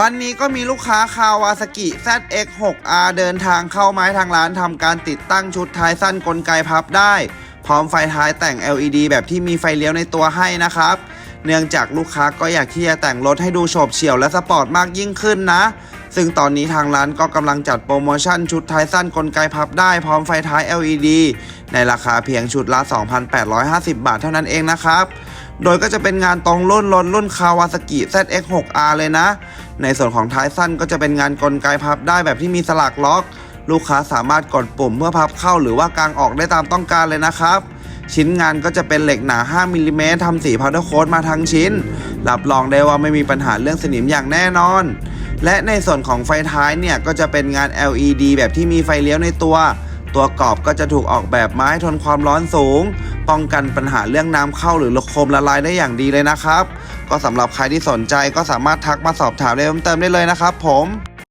วันนี้ก็มีลูกค้าคาวาสกิ ZX6R เดินทางเข้าไม้ทางร้านทำการติดตั้งชุดท้ายสั้นกลไกพับได้ พร้อมไฟท้ายแต่ง LED แบบที่มีไฟเลี้ยวในตัวให้นะครับ เนื่องจากลูกค้าก็อยากที่จะแต่งรถให้ดูโฉบเฉี่ยวและสปอร์ตมากยิ่งขึ้นนะ ซึ่งตอนนี้ทางร้านก็กำลังจัดโปรโมชั่นชุดท้ายสั้นกลไกพับได้ พร้อมไฟท้าย LED ในราคาเพียงชุดละ 2,850 บาทเท่านั้นเองนะครับ โดยก็จะเป็นงานตรงรุ่นรถรุ่นคาวาสกิ ZX6R เลยนะ ในส่วนของท้ายสั้นก็จะเป็นงานกลไกพับได้แบบที่มีสลักล็อก ลูกค้าสามารถกดปุ่มเพื่อพับเข้าหรือว่ากางออกได้ตามต้องการเลยนะครับชิ้นงานก็จะเป็นเหล็กหนา 5มิลลิเมตรทำสีพาวเดอร์โค้ดมาทั้งชิ้น รับรองได้ว่าไม่มีปัญหาเรื่องสนิมอย่างแน่นอน และในส่วนของไฟท้ายเนี่ย ก็จะเป็นงาน LED แบบที่มีไฟเลี้ยวในตัว ตัวกรอบก็จะถูกออกแบบมาให้ทนความร้อนสูง ป้องกันปัญหาเรื่องน้ำเข้าหรือโคมละลายได้อย่างดีเลยนะครับ ก็สำหรับใครที่สนใจก็สามารถทักมาสอบถามได้เพิ่มเติมได้เลยนะครับผม